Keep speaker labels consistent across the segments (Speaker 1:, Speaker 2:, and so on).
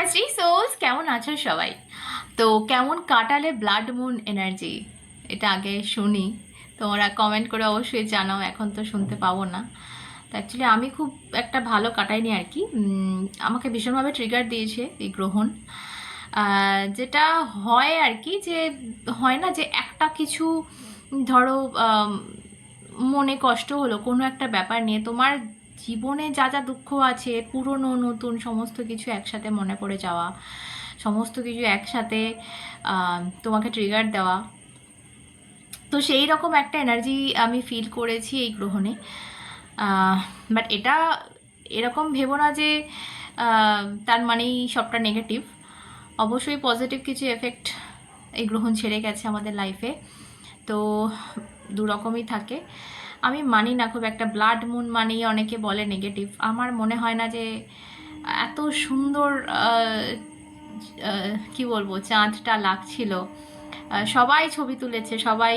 Speaker 1: মাই Shri sols কেমন আছো সবাই? তো কেমন কাটালে ব্লাড মুন এনার্জি এটা আগে শুনি। তোমরা কমেন্ট করে অবশ্যই জানাও, এখন তো শুনতে পাবো না। তো অ্যাকচুয়ালি আমি খুব একটা ভালো কাটাইনি আর কি। আমাকে ভীষণভাবে ট্রিগার দিয়েছে এই গ্রহণ। যেটা হয় আর কি যে, হয় না যে একটা কিছু, ধরো মনে কষ্ট হলো, কোনো একটা ব্যাপার নিয়ে। তোমার জীবনে যা যা দুঃখ আছে, পুরনো, নতুন, সমস্ত কিছু একসাথে মনে পড়ে যাওয়া, সমস্ত কিছু একসাথে তোমাকে ট্রিগার দেওয়া। তো সেই রকম একটা এনার্জি আমি ফিল করেছি এই গ্রহণে। বাট এটা এরকম ভেবো না যে তার মানেই সবটা নেগেটিভ অবশ্যই পজিটিভ কিছু এফেক্ট এই গ্রহণ ছেড়ে গেছে আমাদের লাইফে তো দু রকমই থাকে। আমি মানি না, খুব একটা ব্লাড মুন মানেই অনেকে বলে নেগেটিভ আমার মনে হয় না যে এত সুন্দর কি বলব, চাঁদটা লাগছিল। সবাই ছবি তুলেছে, সবাই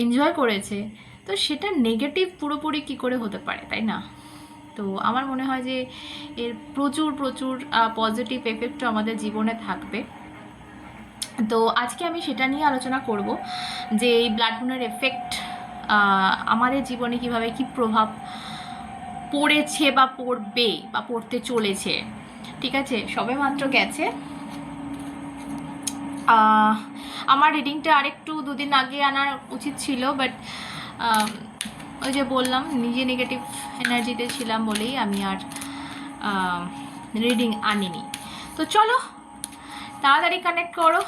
Speaker 1: এনজয় করেছে। তো সেটা নেগেটিভ পুরোপুরি কি করে হতে পারে, তাই না? তো আমার মনে হয় যে এর প্রচুর প্রচুর পজিটিভ এফেক্টও আমাদের জীবনে থাকবে। তো আজকে আমি সেটা নিয়ে আলোচনা করব যে এই ব্লাড মুনের এফেক্ট আমাদের জীবনে কীভাবে কি প্রভাব পড়েছে বা পড়বে বা পড়তে চলেছে, ঠিক আছে? সবে মাত্র গেছে। আমার রিডিংটা আরেকটু দুদিন আগে আনার উচিত ছিল বাট ওই যে বললাম, নিজে নেগেটিভ এনার্জিতে ছিলাম বলেই আমি আর রিডিং আনিনি। তো চলো, তাড়াতাড়ি কানেক্ট করো।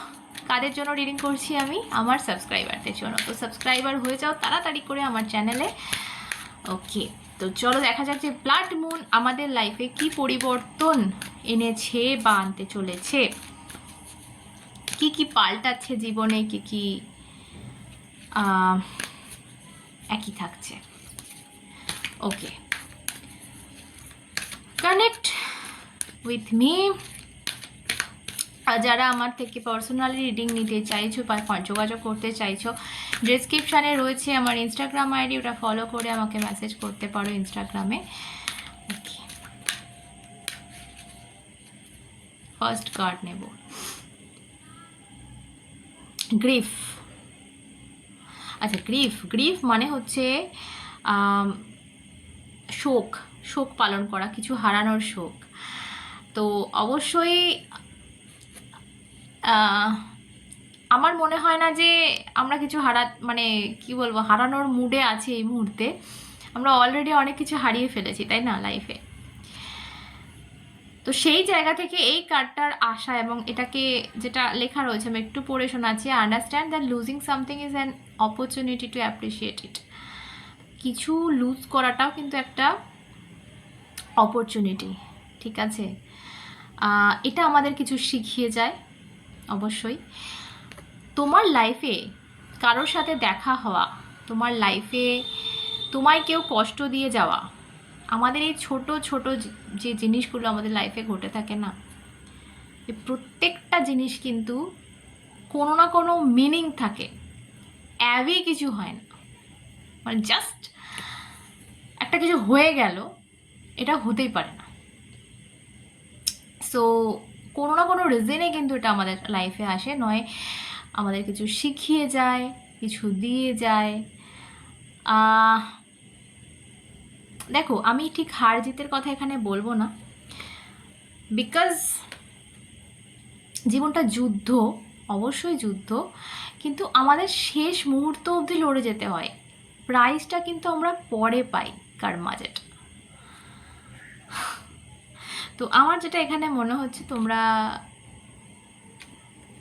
Speaker 1: কাদের জন্য রিডিং করছি আমি? আমার সাবস্ক্রাইবারদের জন্য। তো সাবস্ক্রাইবার হয়ে যাও তাড়াতাড়ি করে আমার চ্যানেলে ওকে তো চলো দেখা যাক যে ব্লাড মুন আমাদের লাইফে কি পরিবর্তন এনেছে বা আনতে চলেছে। কি কি পাল্টাচ্ছে জীবনে, কি কি একই থাকছে। ওকে কানেক্ট উইথ মি আর যারা আমার থেকে পার্সোনালি রিডিং নিতে চাইছো বা যোগাযোগ করতে চাইছো ডিসক্রিপশানে রয়েছে আমার ইনস্টাগ্রাম আইডি ওটা ফলো করে আমাকে মেসেজ করতে পারো ইনস্টাগ্রামে ফার্স্ট কার্ড নেব। গ্রিফ আচ্ছা গ্রিফ গ্রিফ মানে হচ্ছে শোক শোক পালন করা, কিছু হারানোর শোক। তো অবশ্যই আমার মনে হয় না যে আমরা কিছু হারা মানে কি বলব, হারানোর মুডে আছি এই মুহূর্তে। আমরা অলরেডি অনেক কিছু হারিয়ে ফেলেছি, তাই না লাইফে তো সেই জায়গা থেকে এই কার্ডটার আশা এবং এটাকে যেটা লেখা রয়েছে, আমি একটু পড়ে শোনাচ্ছি। Understand that losing something is an opportunity to appreciate it কিছু লুজ করাটাও কিন্তু একটা অপরচুনিটি ঠিক আছে? এটা আমাদের কিছু শিখিয়ে যায়। অবশ্যই। তোমার লাইফে কারোর সাথে দেখা হওয়া, তোমার লাইফে তোমায় কেউ কষ্ট দিয়ে যাওয়া, আমাদের এই ছোট ছোট যে- জিনিসগুলো আমাদের লাইফে ঘটে থাকে না প্রত্যেকটা জিনিস কিন্তু কোনো না কোনো মিনিং থাকে। অ্যাভি কিছু হয় না। মানে জাস্ট একটা কিছু হয়ে গেল, এটা হতেই পারে না। সো কোনো না কোনো রিজনে কিন্তু এটা আমাদের লাইফে আসে। নয়, আমাদের কিছু শিখিয়ে যায়, কিছু দিয়ে যায়। দেখো, আমি ঠিক হার জিতের কথা এখানে বলব না। বিকজ জীবনটা যুদ্ধ, অবশ্যই যুদ্ধ। কিন্তু আমাদের শেষ মুহূর্ত অবধি লড়ে যেতে হয়। প্রাইজটা কিন্তু আমরা পরে পাই, কার মাঝেটা তো আমার যেটা এখানে মনে হচ্ছে, তোমরা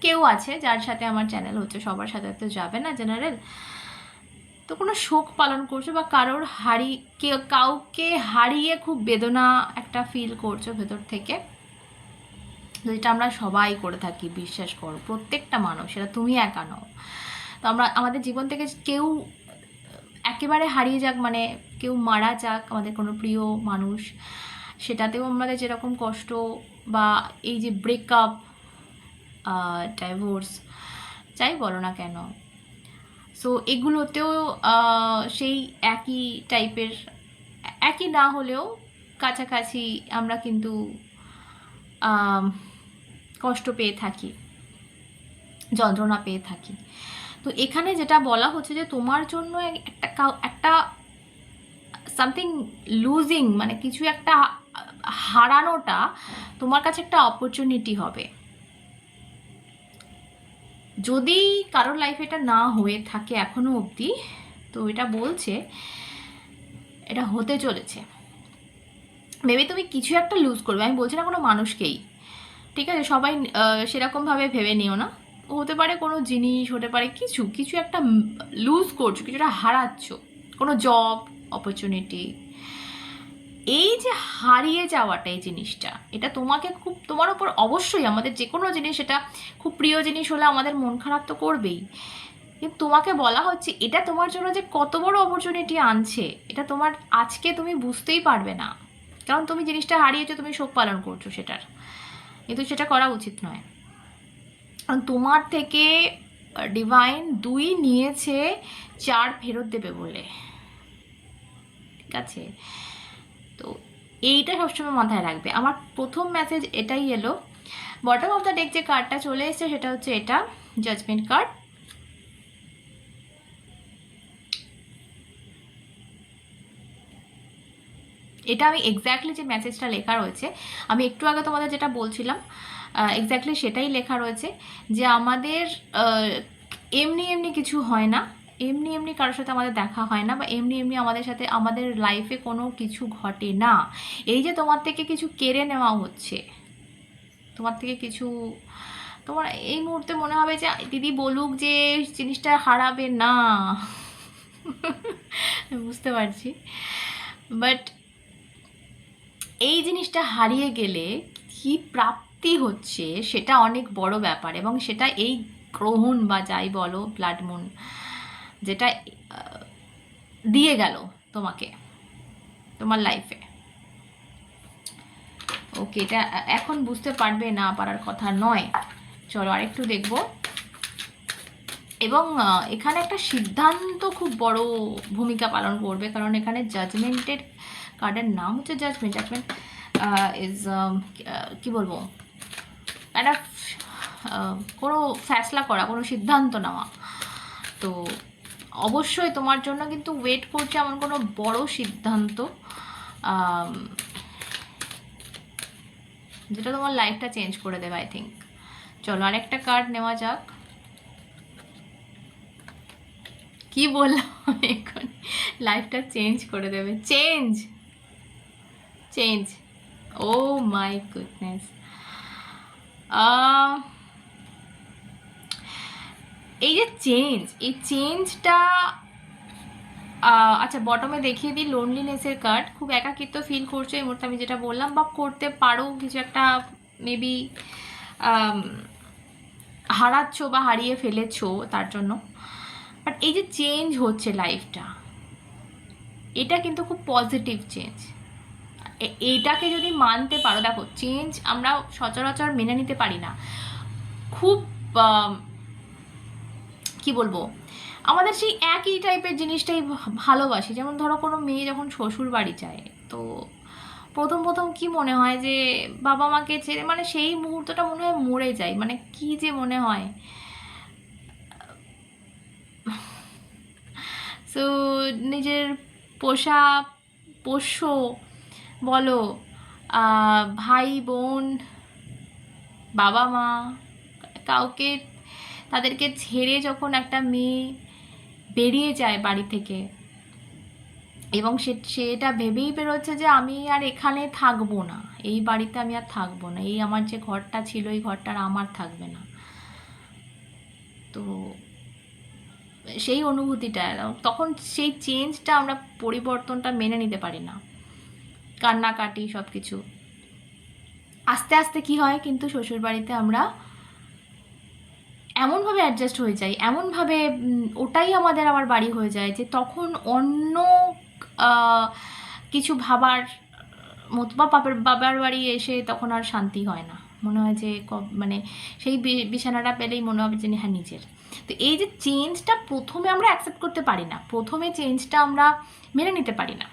Speaker 1: কেউ আছে যার সাথে আমার চ্যানেল হচ্ছে, সবার সাথে তো যাবে না জেনারেল তো কোনো শোক পালন করছ বা কারোর হারি, কে, কাউকে হারিয়ে খুব বেদনা একটা ফিল করছ ভেতর থেকে? এটা আমরা সবাই করে থাকি, বিশ্বাস করো, প্রত্যেকটা মানুষ, সেটা তুমি একা নও। তো আমরা, আমাদের জীবন থেকে কেউ একেবারে হারিয়ে যাক মানে কেউ মারা যাক, আমাদের কোনো প্রিয় মানুষ সেটাতেও আমাদের যেরকম কষ্ট বা এই যে ব্রেকআপ ডাইভোর্স যাই বলো না কেন। সো এগুলোতেও সেই একই টাইপের একই না হলেও কাছাকাছি আমরা কিন্তু কষ্ট পেয়ে থাকি, যন্ত্রণা পেয়ে থাকি। তো এখানে যেটা বলা হচ্ছে যে তোমার জন্য একটা একটা সামথিং লুজিং মানে কিছু একটা হারানোটা তোমার কাছে একটা অপরচুনিটি হবে। যদি কারোর লাইফে এটা না হয়ে থাকে এখনও অবধি, তো এটা বলছে, এটা হতে চলেছে। ভেবে তুমি কিছু একটা লুজ করবে, আমি বলছি না কোনো মানুষকেই। ঠিক আছে, সবাই সেরকমভাবে ভেবে নিও না। হতে পারে কোনো জিনিস, হতে পারে কিছু কিছু একটা লুজ করছ, কিছুটা হারাচ্ছ, কোনো জব অপরচুনিটি এই যে হারিয়ে যাওয়াটা, এই জিনিসটা, এটা তোমাকে খুব, তোমার ওপর অবশ্যই আমাদের যে কোনো জিনিস, এটা খুব প্রিয় জিনিস হলে আমাদের মন খারাপ তো করবেই। কিন্তু তোমাকে বলা হচ্ছে, এটা তোমার জন্য যে কত বড় অপরচুনিটি আনছে, এটা তোমার আজকে তুমি বুঝতেই পারবে না। কারণ তুমি জিনিসটা হারিয়েছো, তুমি শোক পালন করছ সেটার। কিন্তু সেটা করা উচিত নয়। তোমার থেকে ডিভাইন দুই নিয়েছে, চার ফেরত দেবে বলে। ঠিক আছে? এইটা সবসময় মাথায় রাখবে। আমার প্রথম মেসেজ এটাই এলো। বটম অফ দ্য ডেক যে কার্ডটা চলে এসেছে, সেটা হচ্ছে এটা জাজমেন্ট কার্ড এটা আমি এক্স্যাক্টলি যে মেসেজটা লেখা রয়েছে, আমি একটু আগে তোমাদের যেটা বলছিলাম এক্স্যাক্টলি সেটাই লেখা রয়েছে যে আমাদের এমনি এমনি কিছু হয় না। এমনি এমনি কারোর সাথে আমাদের দেখা হয় না বা এমনি এমনি আমাদের সাথে, আমাদের লাইফে কোনো কিছু ঘটে না। এই যে তোমার থেকে কিছু কেড়ে নেওয়া হচ্ছে, তোমার থেকে কিছু, তোমার এই মুহূর্তে মনে হবে যে, দিদি বলুক যে জিনিসটা হারাবে না। বুঝতে পারছি। বাট এই জিনিসটা হারিয়ে গেলে কি প্রাপ্তি হচ্ছে সেটা অনেক বড় ব্যাপার এবং সেটা এই গ্রহণ বা যাই বলো ব্লাড মুন যেটা দিয়ে গেল তোমাকে, তোমার লাইফে ওকে এটা এখন বুঝতে পারবে না পারার কথা নয়। চলো আরেকটু দেখব। এবং এখানে একটা সিদ্ধান্ত খুব বড় ভূমিকা পালন করবে, কারণ এখানে জাজমেন্টের কার্ডের নাম হচ্ছে জাজমেন্ট জাজমেন্ট ইজ কি বলব? একটা কোনো ফ্যাসলা করা, কোনো সিদ্ধান্ত নেওয়া। তো অবশ্যই তোমার জন্য কিন্তু ওয়েট করছে এমন কোনো বড় সিদ্ধান্ত যেটা তোমার লাইফটা চেঞ্জ করে দেবে আই থিঙ্ক চলো, আরেকটা কার্ড নেওয়া যাক। কি বললাম এখন? লাইফটা চেঞ্জ করে দেবে। Change change oh my goodness এই যে চেঞ্জ এই চেঞ্জটা আচ্ছা বটমে দেখিয়ে দিই লোনলিনেসের কার্ড খুব একাকিত্ব ফিল করছ এই মুহূর্তে, আমি যেটা বললাম, বা করতে পারো কিছু একটা মেবি হারাচ্ছ বা হারিয়ে ফেলেছো তার জন্য। বাট এই যে চেঞ্জ হচ্ছে লাইফটা এটা কিন্তু খুব পজিটিভ চেঞ্জ এইটাকে যদি মানতে পারো, দেখো চেঞ্জ আমরা সচরাচর মেনে নিতে পারি না। খুব কি বলব? আমাদের সেই একই টাইপের জিনিসটাই ভালোবাসি। যেমন ধরো কোনো মেয়ে যখন শ্বশুর বাড়ি যায়, তো প্রথম প্রথম কি মনে হয় যে, বাবা মাকে ছেড়ে মানে সেই মুহূর্তটা মনে হয় মরে যায়। মানে কি যে মনে হয়। সো নিজের পোষা, পোষ্য বলো ভাই, বোন, বাবা মা, কাউকে তাদেরকে ছেড়ে যখন একটা মেয়ে বেরিয়ে যায় বাড়ি থেকে, এবং সে সেটা ভেবেই বেরোচ্ছে যে আমি আর এখানে থাকব না। এই বাড়িতে আমি আর থাকব না। এই আমার যে ঘরটা ছিল, এই ঘরটা আমার থাকবে না। তো সেই অনুভূতিটা, তখন সেই চেঞ্জটা আমরা পরিবর্তনটা মেনে নিতে পারি না। কান্নাকাটি সব কিছু আস্তে আস্তে কি হয়, কিন্তু শ্বশুরবাড়িতে আমরা এমনভাবে অ্যাডজাস্ট হয়ে যাই এমনভাবে ওটাই আমাদের আবার বাড়ি হয়ে যায় যে তখন অন্য কিছু ভাবার, মতো বা বাবার বাবার বাড়ি এসে তখন আর শান্তি হয় না। মনে হয় যে মানে সেই বিছানাটা পেলেই মনে হবে যে হ্যাঁ নিজের। তো এই যে চেঞ্জটা প্রথমে আমরা অ্যাকসেপ্ট করতে পারি না, প্রথমে চেঞ্জটা আমরা মেনে নিতে পারি না।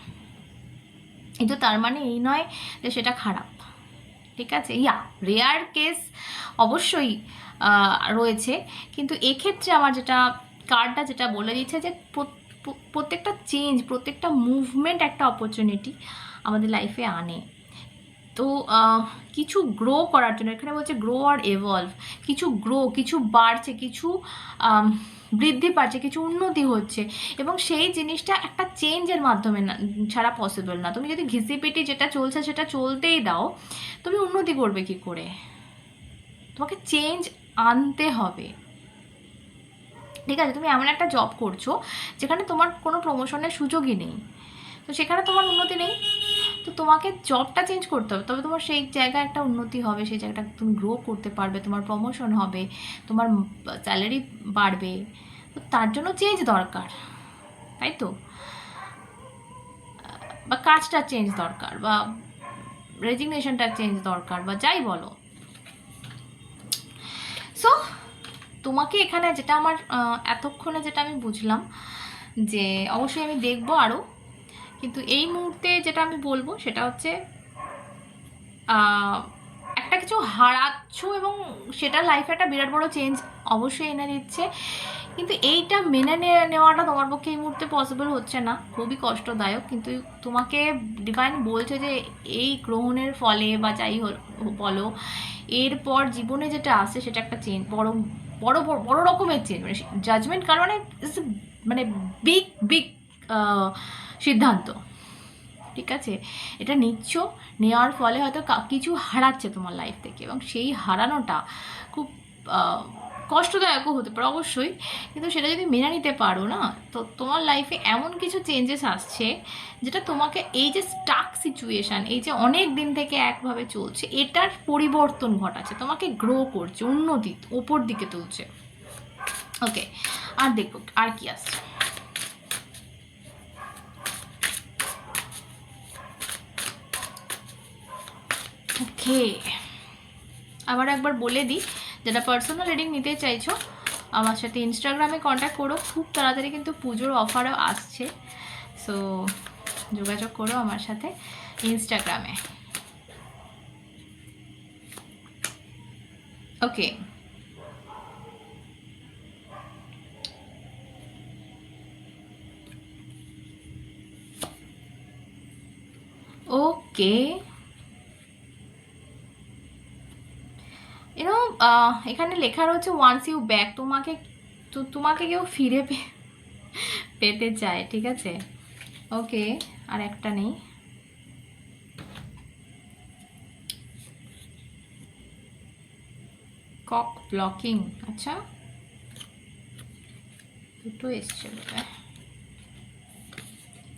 Speaker 1: কিন্তু তার মানে এই নয় যে সেটা খারাপ, ঠিক আছে? ইয়া রেয়ার কেস অবশ্যই রয়েছে। কিন্তু এক্ষেত্রে আমার যেটা কার্ডটা যেটা বলে দিচ্ছে যে প্রত্যেকটা চেঞ্জ প্রত্যেকটা মুভমেন্ট একটা অপরচুনিটি আমাদের লাইফে আনে। তো কিছু গ্রো করার জন্য, এখানে বলছে গ্রো আর এভলভ কিছু গ্রো কিছু বাড়ছে, কিছু বৃদ্ধি পাচ্ছে, কিছু উন্নতি হচ্ছে এবং সেই জিনিসটা একটা চেঞ্জের মাধ্যমে না, ছাড়া পসিবল না। তুমি যদি ঘিসিপিটি যেটা চলছে সেটা চলতেই দাও, তুমি উন্নতি করবে কি করে? তোমাকে চেঞ্জ আনতে হবে। ঠিক আছে, তুমি এমন একটা জব করছ, যেখানে তোমার কোনো প্রমোশনের সুযোগই নেই। তো সেখানে তোমার উন্নতি নেই। তো তোমাকে জবটা চেঞ্জ করতে হবে। তবে তোমার সেই জায়গায় একটা উন্নতি হবে, সেই জায়গাটা তুমি গ্রো করতে পারবে, তোমার প্রমোশন হবে, তোমার স্যালারি বাড়বে। তো তার জন্য চেঞ্জ দরকার, তাই তো? বা কাজটা চেঞ্জ দরকার, বা রেজিগনেশনটা চেঞ্জ দরকার, বা যাই বলো। সো তোমাকে এখানে যেটা আমার এতক্ষণে যেটা আমি বুঝলাম যে অবশ্যই আমি দেখব আরও কিন্তু এই মুহূর্তে যেটা আমি বলব সেটা হচ্ছে একটা কিছু হারাচ্ছ এবং সেটা লাইফে একটা বিরাট বড় চেঞ্জ অবশ্যই এনে দিচ্ছে। কিন্তু এইটা মেনে নেওয়াটা তোমার পক্ষে এই মুহূর্তে পসিবল হচ্ছে না। খুবই কষ্টদায়ক, কিন্তু তোমাকে ডিভাইন বলছে যে এই গ্রহণের ফলে বা যাই বলো, এরপর জীবনে যেটা আসছে সেটা একটা চেঞ্জ বড় বড় বড় রকমের চেঞ্জ মানে জাজমেন্ট কার মানে মানে বিগ বিগ সিদ্ধান্ত। ঠিক আছে? এটা নিচ্ছ, নেওয়ার ফলে হয়তো কিছু হারাচ্ছে তোমার লাইফ থেকে এবং সেই হারানোটা খুব কষ্টদায়কও হতে পারে, অবশ্যই। কিন্তু সেটা যদি মেনে নিতে পারো না, তো তোমার লাইফে এমন কিছু চেঞ্জেস আসছে যেটা তোমাকে এই যে স্টাক সিচুয়েশান এই যে অনেক দিন থেকে একভাবে চলছে, এটার পরিবর্তন ঘটাচ্ছে, তোমাকে গ্রো করছে, উন্নতি, ওপর দিকে তুলছে। ওকে আর দেখো, আর কি আসছে? ওকে আবার একবার বলে দিই যেটা পার্সোনাল রিডিং নিতে চাইছো, আমার সাথে ইনস্টাগ্রামে কন্ট্যাক্ট করো। খুব তাড়াতাড়ি কিন্তু পুজোর অফারও আসছে। সো যোগাযোগ করো আমার সাথে ইনস্টাগ্রামে ওকে ওকে এখানে লেখা রয়েছে ওয়ান্স ইউ ব্যাক তোমাকে তোমাকে কেউ ফিরে পেতে চায়, ঠিক আছে? ওকে আর একটা নেই। কক ব্লকিং আচ্ছা। দুটো এসছে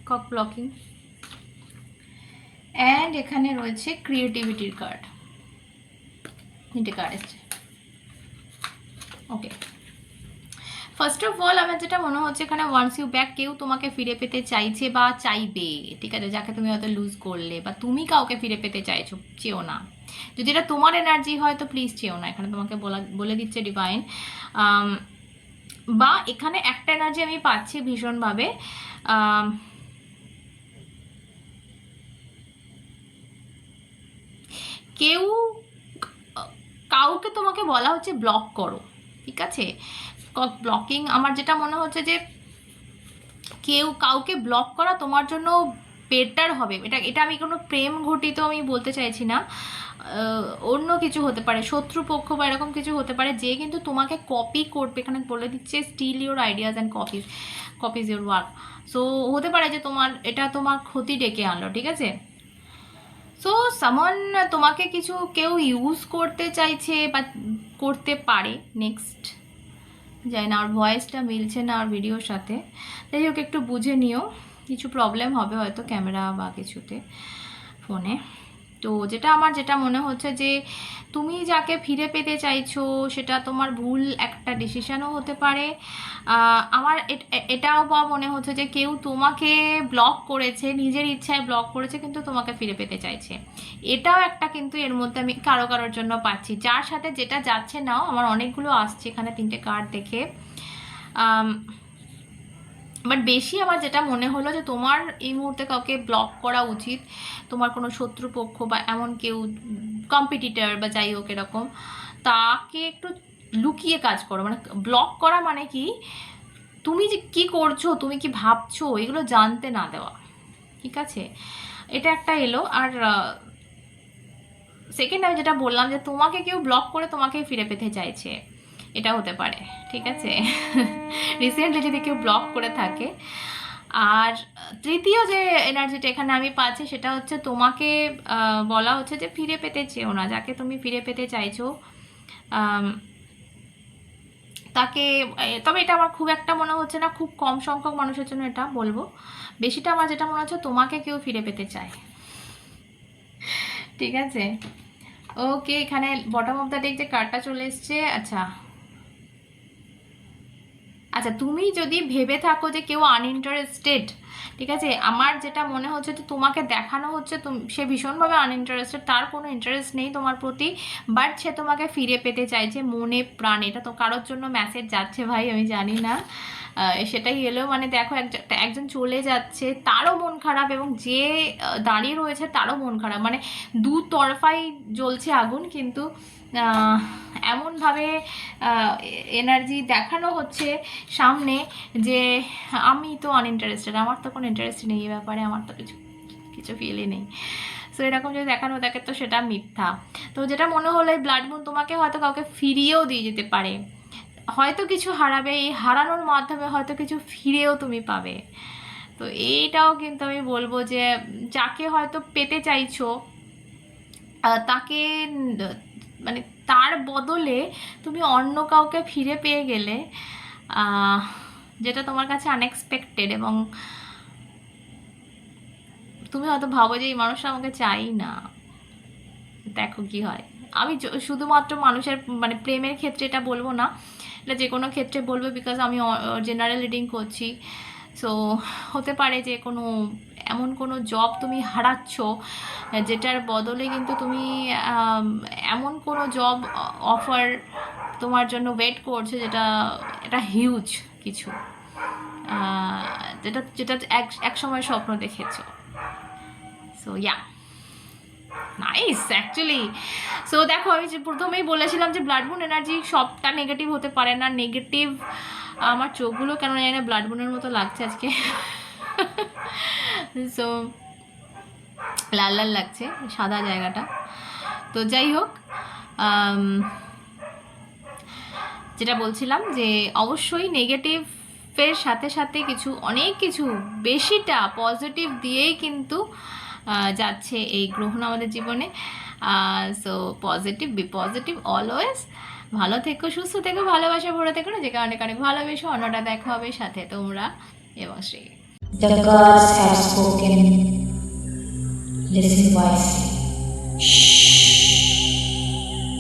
Speaker 1: কক ব্লকিং অ্যান্ড এখানে রয়েছে ক্রিয়েটিভিটির কার্ড তিনটে কার্ড এসছে। ওকে ফার্স্ট অফ অল আমার যেটা মনে হচ্ছে এখানে ওয়ান্স ইউ ব্যাক কেউ তোমাকে ফিরে পেতে চাইছে বা চাইবে ঠিক আছে? যাকে তুমি হয়তো লুজ করলে বা তুমি কাউকে ফিরে পেতে চাইছো চেও না। যদি এটা তোমার এনার্জি হয় তো প্লিজ চেও না। এখানে তোমাকে বলা বলে দিচ্ছে ডিভাইন বা এখানে একটা এনার্জি আমি পাচ্ছি ভীষণভাবে আম, কেউ কাউকে তোমাকে বলা হচ্ছে ব্লক করো। ঠিক আছে? ব্লকিং আমার যেটা মনে হচ্ছে যে কেউ কাউকে ব্লক করা তোমার জন্য বেটার হবে। এটা এটা আমি কোনো প্রেম ঘটিত আমি বলতে চাইছি না। অন্য কিছু হতে পারে শত্রুপক্ষ বা এরকম কিছু হতে পারে যে কিন্তু তোমাকে কপি করবে। এখানে বলে দিচ্ছে steal your ideas and copies copies your work so হতে পারে যে তোমার, এটা তোমার ক্ষতি ডেকে আনলো, ঠিক আছে? সো সামন তোমাকে কিছু কেউ ইউজ করতে চাইছে বা করতে পারে নেক্সট যাই না আর ভয়েসটা মিলছে না আর ভিডিওর সাথে। যাই হোক, একটু বুঝে নিও, কিছু প্রবলেম হবে হয়তো ক্যামেরা বা কিছুতে ফোনে তো যেটা আমার যেটা মনে হচ্ছে যে তুমি যাকে ফিরে পেতে চাইছো, সেটা তোমার ভুল একটা ডিসিশনও হতে পারে। আমার এট- এটাও বা মনে হচ্ছে যে কেউ তোমাকে ব্লক করেছে, নিজের ইচ্ছায় ব্লক করেছে, কিন্তু তোমাকে ফিরে পেতে চাইছে। এটাও একটা কিন্তু এর মধ্যে আমি কারও কারোর জন্য পাচ্ছি। যার সাথে যেটা যাচ্ছে নাও, আমার অনেকগুলো আসছে এখানে তিনটে কার্ড দেখে। বাট বেশি আমার যেটা মনে হলো যে তোমার এই মুহূর্তে কাউকে ব্লক করা উচিত, তোমার কোনো শত্রুপক্ষ বা এমন কেউ কম্পিটিটর বা যাই হোক এরকম, তাকে একটু লুকিয়ে কাজ করো। মানে ব্লক করা মানে কি, তুমি যে কী করছ, তুমি কি ভাবছ, এগুলো জানতে না দেওয়া। ঠিক আছে? এটা একটা এলো। আর সেকেন্ড আমি যেটা বললাম যে তোমাকে কেউ ব্লক করে তোমাকে ফিরে পেতে চাইছে। এটা হতে পারে, ঠিক আছে? রিসেন্টলি যদি কেউ ব্লক করে থাকে, আর তৃতীয় যে এনার্জিটা এখানে আমি পাচ্ছি সেটা হচ্ছে তোমাকে বলা হচ্ছে যে ফিরে পেতে চেও না, যাকে তুমি ফিরে পেতে চাইছো তাকে তবে এটা আমার খুব একটা মনে হচ্ছে না, খুব কম সংখ্যক মানুষের জন্য এটা বলব। বেশিটা আমার যেটা মনে হচ্ছে তোমাকে কেউ ফিরে পেতে চায়। ঠিক আছে? ওকে এখানে বটম অফ দ্য ডেক যে কার্ডটা চলে এসছে আচ্ছা আচ্ছা তুমি যদি ভেবে থাকো যে কেউ আনইন্টারেস্টেড ঠিক আছে? আমার যেটা মনে হচ্ছে যে তোমাকে দেখানো হচ্ছে, তুম- সে ভীষণভাবে আনইন্টারেস্টেড তার কোনো ইন্টারেস্ট নেই তোমার প্রতি বাট সে তোমাকে ফিরে পেতে চাইছে মনে, প্রাণে। এটা তো কারোর জন্য মেসেজ যাচ্ছে ভাই, আমি জানি না। সেটাই এলো মানে দেখো একজন চলে যাচ্ছে, তারও মন খারাপ এবং যে দাঁড়িয়ে রয়েছে তারও মন খারাপ। মানে দু তরফাই জ্বলছে আগুন, কিন্তু এমনভাবে এনার্জি দেখানো হচ্ছে সামনে যে আমি তো আনইন্টারেস্টেড আমার তো কোনো ইন্টারেস্ট নেই এই ব্যাপারে, আমার তো কিছু কিছু ফিলই নেই। সো এরকম যদি দেখানো থাকে তো সেটা মিথ্যা। তো যেটা মনে হলো এই ব্লাড মুন তোমাকে হয়তো কাউকে ফিরিয়েও দিয়ে যেতে পারে। হয়তো কিছু হারাবে, এই হারানোর মাধ্যমে হয়তো কিছু ফিরেও তুমি পাবে। তো এইটাও কিন্তু আমি বলব যে, যাকে হয়তো পেতে চাইছো তাকে মানে তার বদলে তুমি অন্য কাউকে ফিরে পেয়ে গেলে যেটা তোমার কাছে আনএক্সপেক্টেড এবং তুমি হয়তো ভাবো যে এই মানুষটা আমাকে চাই না। দেখো কি হয়। আমি শুধুমাত্র মানুষের মানে প্রেমের ক্ষেত্রে এটা বলব না। এটা যে কোনো ক্ষেত্রে বলব বিকজ আমি জেনারেল রিডিং করছি। সো হতে পারে যে কোনো, এমন কোনো জব তুমি হারাচ্ছ, যেটার বদলে কিন্তু তুমি এমন কোনো জব অফার তোমার জন্য ওয়েট করছে যেটা, এটা হিউজ কিছু। যেটা যেটা এক এক সময় স্বপ্ন দেখেছ। So yeah nice actually so দেখো, আমি যে প্রথমেই বলেছিলাম যে ব্লাড বুন এনার্জি সবটা নেগেটিভ হতে পারে না। নেগেটিভ আমার চোখগুলো কেন জানি না ব্লাড বোনের মতো লাগছে আজকে। সো লাল লাল লাগছে, সাদা জায়গাটা। তো যাই হোক যেটা বলছিলাম যে অবশ্যই নেগেটিভের সাথে সাথে কিছু, অনেক কিছু, বেশিটা পজিটিভ দিয়েই কিন্তু যাচ্ছে এই গ্রহণ আমাদের জীবনে। So positive be positive always ভালো থেকো, সুস্থ থেকো, ভালোবাসা ভরে থেকো না, যে অনেক অনেক ভালোবেসো, অন্যটা দেখা, হবে সাথে তোমরা এবং শ্রী.
Speaker 2: Listen wisely.